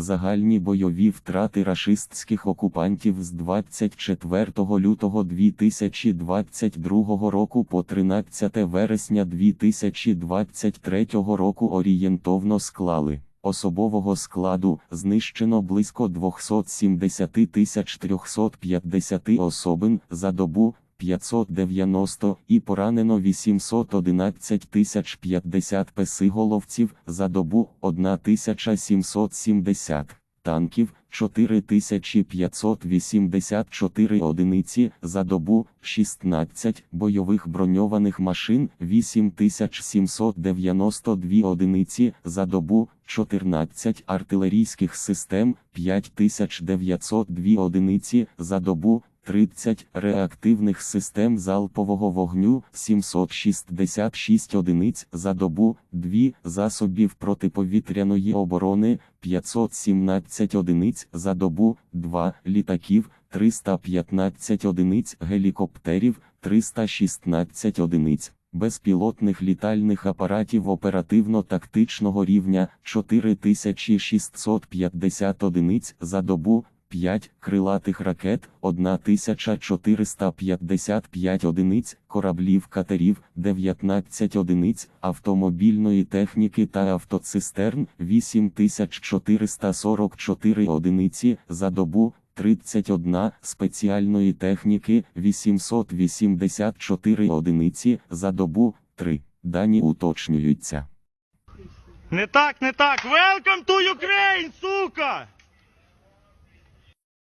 Загальні бойові втрати рашистських окупантів з 24 лютого 2022 року по 13 вересня 2023 року орієнтовно склали. Особового складу знищено близько 270 350 особин за добу 590 і поранено 811 050 песиголовців за добу 1770 танків 4584 одиниці за добу 16 бойових броньованих машин 8792 одиниці за добу 14 артилерійських систем 5902 одиниці за добу 30 реактивних систем залпового вогню 766 одиниць за добу, 2 засобів протиповітряної оборони 517 одиниць за добу, 2 літаків 315 одиниць гелікоптерів 316 одиниць. Безпілотних літальних апаратів оперативно-тактичного рівня 4650 одиниць за добу, 5 крилатих ракет, 1455 одиниць, кораблів катерів, 19 одиниць, автомобільної техніки та автоцистерн, 8444 одиниці за добу, 31 спеціальної техніки, 884 одиниці за добу, 3. Дані уточнюються. Не так, не так. Welcome to Ukraine, сука!